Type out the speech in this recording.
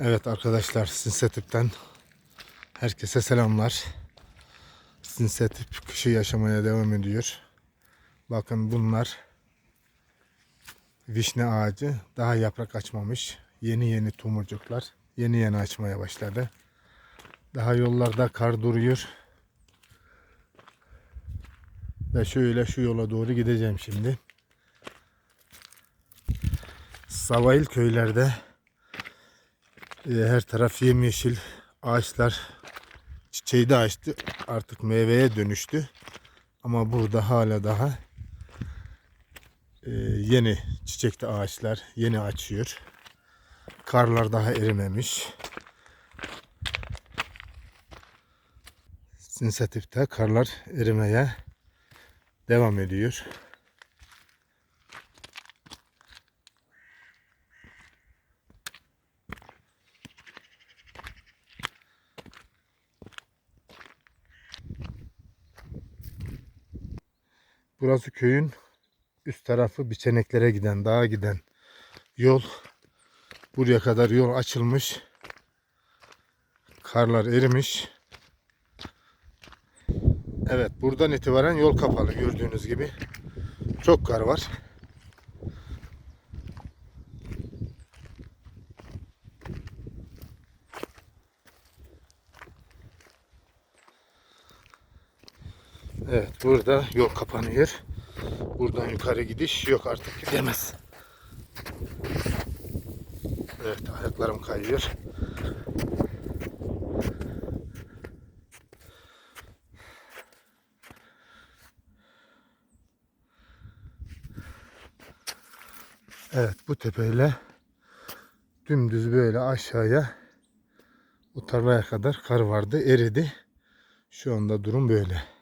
Evet arkadaşlar Sinsetip'ten herkese selamlar. Sinsetip kışı yaşamaya devam ediyor. Bakın bunlar vişne ağacı daha yaprak açmamış. Yeni yeni tomurcuklar yeni yeni açmaya başladı. Daha yollarda kar duruyor. Ve şöyle şu yola doğru gideceğim şimdi. Savail köylerde her taraf yemyeşil ağaçlar çiçeği de açtı. Artık meyveye dönüştü. Ama burada hala daha e, yeni çiçekli ağaçlar yeni açıyor. Karlar daha erimemiş. Sinsatif'te karlar erimeye devam ediyor. Burası köyün üst tarafı biçeneklere giden, dağa giden yol. Buraya kadar yol açılmış. Karlar erimiş. Evet, buradan itibaren yol kapalı gördüğünüz gibi. Çok kar var. Evet, burada yol kapanıyor. Buradan yukarı gidiş yok artık gidemez. Evet, ayaklarım kayıyor. Evet bu tepeyle dümdüz böyle aşağıya o tarlaya kadar kar vardı eridi. Şu anda durum böyle.